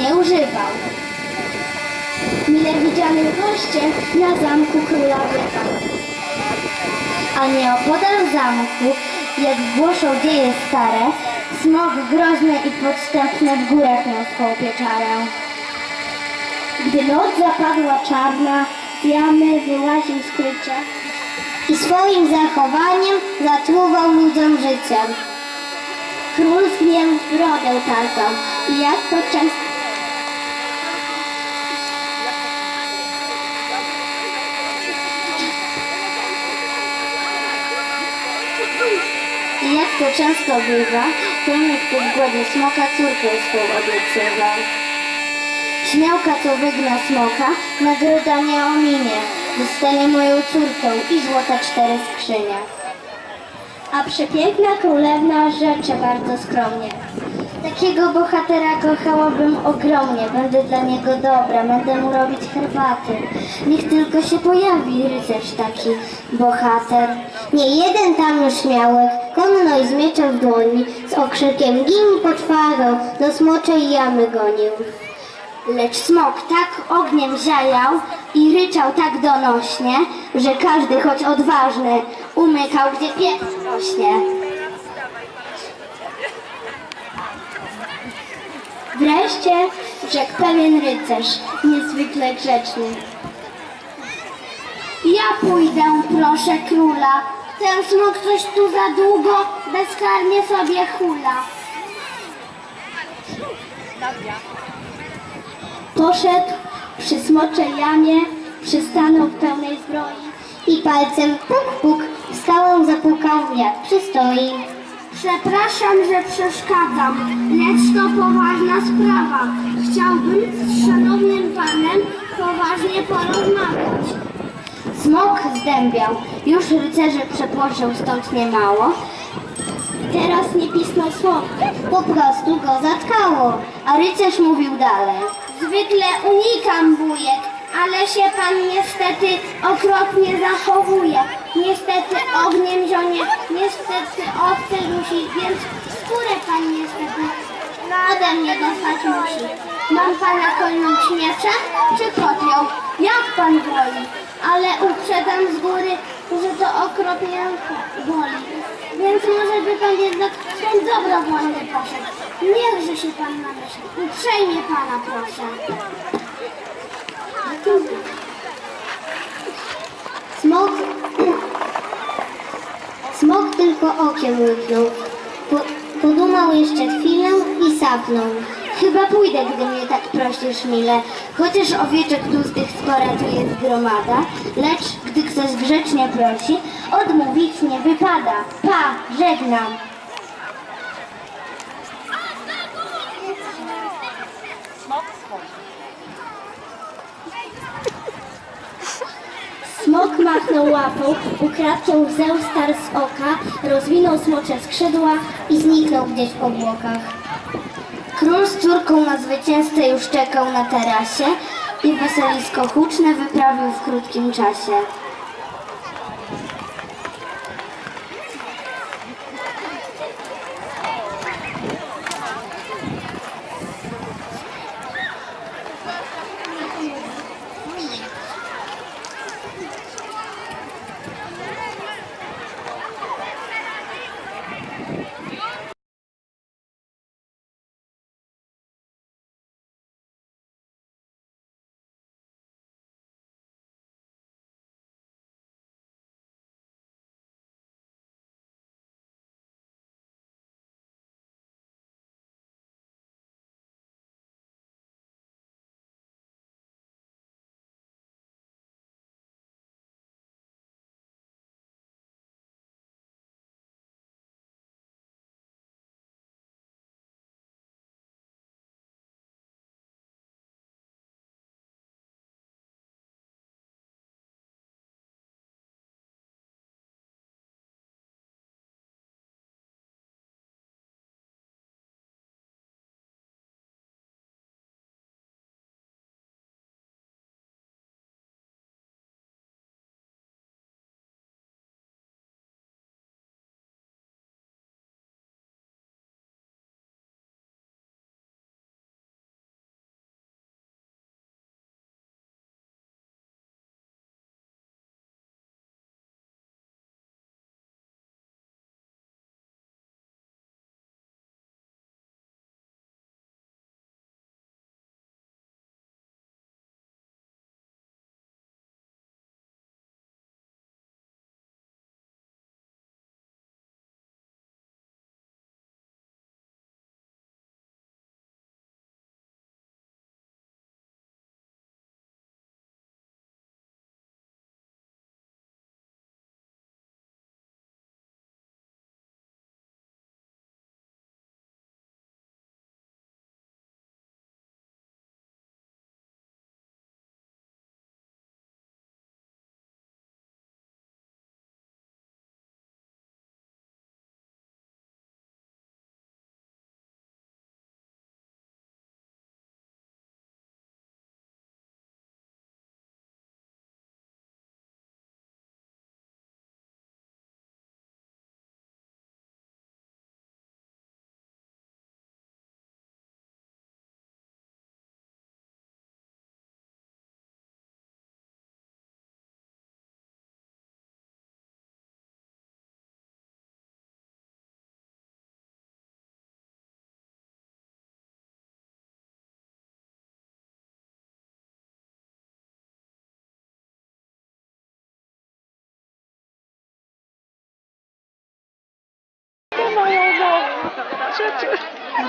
nie używał. Mile widziany goście na zamku króla Byka. A nieopodal zamku, jak głoszą dzieje stare, smok groźny i podstępny w miał swą pieczarę. Gdy noc zapadła czarna, jamy wyłaził z krycia i swoim zachowaniem zatruwał ludziom życiem. Król z nim brodę targał i jak to często I jak to często bywa, Pionek po zgodzie smoka córkę swą obiecywał. Śmiałka, co wygna smoka, nagroda nie ominie. Dostanie moją córkę i złota cztery skrzynie. A przepiękna królewna rzecze bardzo skromnie. Takiego bohatera kochałabym ogromnie. Będę dla niego dobra, będę mu robić herbaty. Niech tylko się pojawi rycerz taki bohater. Nie jeden tam już śmiałek, konno i z mieczem w dłoni, z okrzykiem gin poczwarą, do smoczej jamy gonił. Lecz smok tak ogniem ziajał i ryczał tak donośnie, że każdy, choć odważny, umykał, gdzie pieprz rośnie. Wreszcie rzekł pewien rycerz, niezwykle grzeczny. Ja pójdę, proszę króla. Ten smok coś tu za długo bezkarnie sobie hula. Poszedł przy smoczej jamie, przystanął w pełnej zbroi i palcem puk puk w skałę zapukał, jak przystoi. Przepraszam, że przeszkadzam, lecz to poważna sprawa. Chciałbym z szanownym panem poważnie porozmawiać. Smok zdębiał, już rycerze przepłoszył stąd niemało. Teraz nie pisnął słowa, po prostu go zatkało. A rycerz mówił dalej. Zwykle unikam bujek, ale się pan niestety okropnie zachowuje. Niestety ogniem zionie, niestety owce dusi, więc skórę pan niestety ode mnie dostać musi. Mam pana kolnąć mieczem czy kotwią? Jak pan woli? Ale uprzedzam z góry, że to okropnie boli. Więc może by pan jednak stąd dobrowolnie poszedł. Niechże się pan namyśli. Uprzejmie pana proszę. Smok... Tylko okiem łyknął. Po, podumał jeszcze chwilę i sapnął. Chyba pójdę, gdy mnie tak prosisz, mile. Chociaż owieczek tłustych spora tu jest gromada, lecz gdy ktoś grzecznie prosi, odmówić nie wypada. Pa, żegnam. Smok machnął łapą, ukradł łzę star z oka, rozwinął smocze skrzydła i zniknął gdzieś w obłokach. Król z córką na zwycięzcę już czekał na tarasie i weselisko huczne wyprawił w krótkim czasie.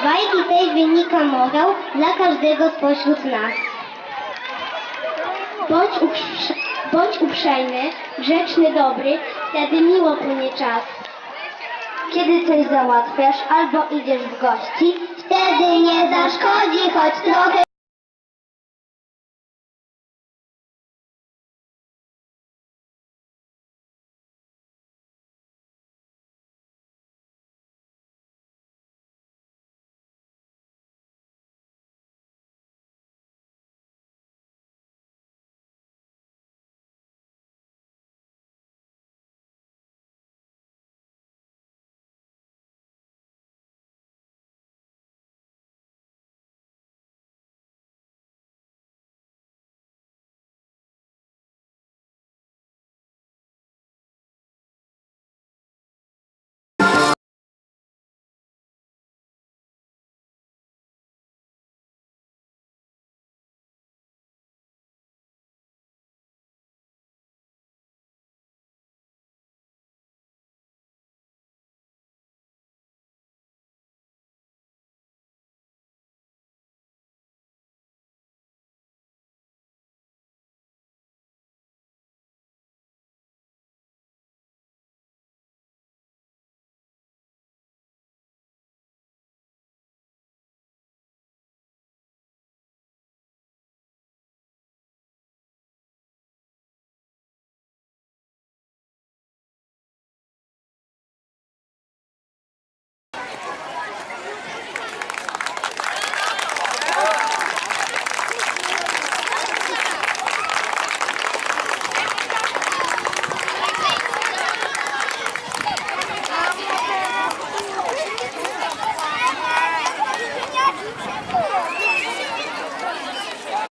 Z bajki tej wynika morał dla każdego spośród nas. Bądź, uprze- bądź uprzejmy, grzeczny, dobry, wtedy miło płynie czas. Kiedy coś załatwiasz albo idziesz w gości, wtedy nie zaszkodzi, choć trochę